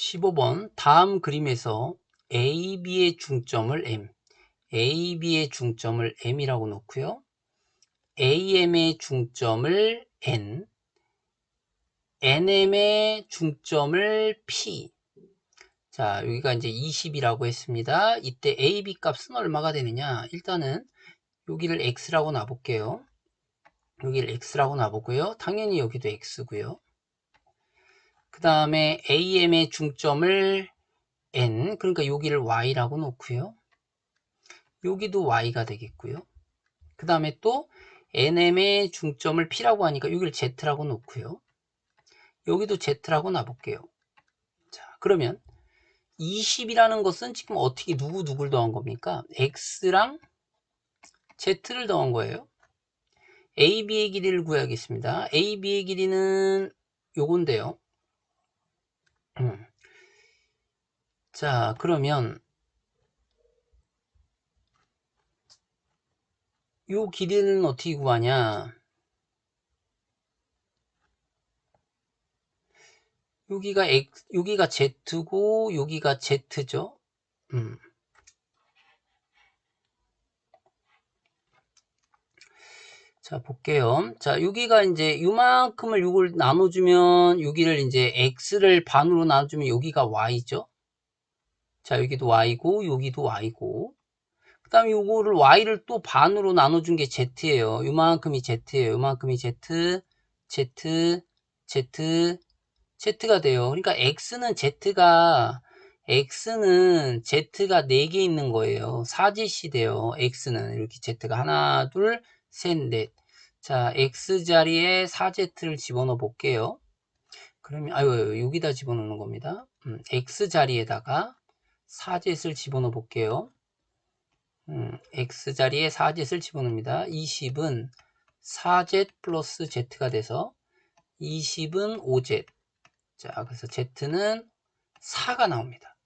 15번 다음 그림에서 AB의 중점을 M, AB의 중점을 M이라고 놓고요. AM의 중점을 N, NM의 중점을 P. 자, 여기가 이제 20이라고 했습니다. 이때 AB 값은 얼마가 되느냐? 일단은 여기를 X라고 놔볼게요. 여기를 X라고 놔보고요. 당연히 여기도 X고요. 그 다음에 AM의 중점을 N, 그러니까 여기를 Y라고 놓고요. 여기도 Y가 되겠고요. 그 다음에 또 NM의 중점을 P라고 하니까 여기를 Z라고 놓고요. 여기도 Z라고 놔볼게요. 자, 그러면 20이라는 것은 지금 어떻게 누구 누구를 더한 겁니까? X랑 Z를 더한 거예요. AB의 길이를 구해야겠습니다. AB의 길이는 요건데요. 음. 자, 그러면 요 길이는 어떻게 구하냐? 여기가 X, 여기가 Z고 여기가 Z죠. 음. 자, 볼게요. 자, 여기가 이제 요만큼을 요걸 나눠주면 여기를 이제 X를 반으로 나눠주면 여기가 Y죠. 자, 여기도 Y고 여기도 Y고 그 다음에 요거를 Y를 또 반으로 나눠준 게 Z예요. 요만큼이 Z예요. 요만큼이 Z, Z, Z, Z가 돼요. 그러니까 X는 Z가 X는 Z가 4개 있는 거예요. 4짓이 돼요. X는 이렇게 Z가 하나, 둘, 셋, 넷. 자, X 자리에 4Z를 집어넣어 볼게요. 그러면, 아유, 여기다 집어넣는 겁니다. 음, X 자리에다가 4Z를 집어넣어 볼게요. 음, X 자리에 4Z를 집어넣습니다. 20은 4Z 플러스 Z가 돼서 20은 5Z. 자, 그래서 Z는 4가 나옵니다.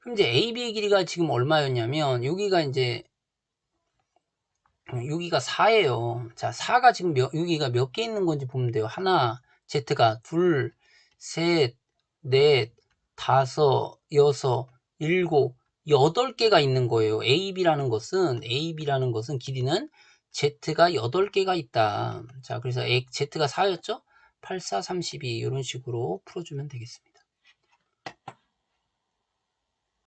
그럼 이제 AB의 길이가 지금 얼마였냐면, 여기가 이제, 여기가 4예요. 자, 4가 지금 몇, 여기가 몇 개 있는 건지 보면 돼요. 하나, Z가 둘, 셋, 넷, 다섯, 여섯, 일곱, 여덟 개가 있는 거예요. AB라는 것은, AB라는 것은 길이는 Z가 8개가 있다. 자, 그래서 Z가 4였죠? 8, 4, 32 이런 식으로 풀어주면 되겠습니다.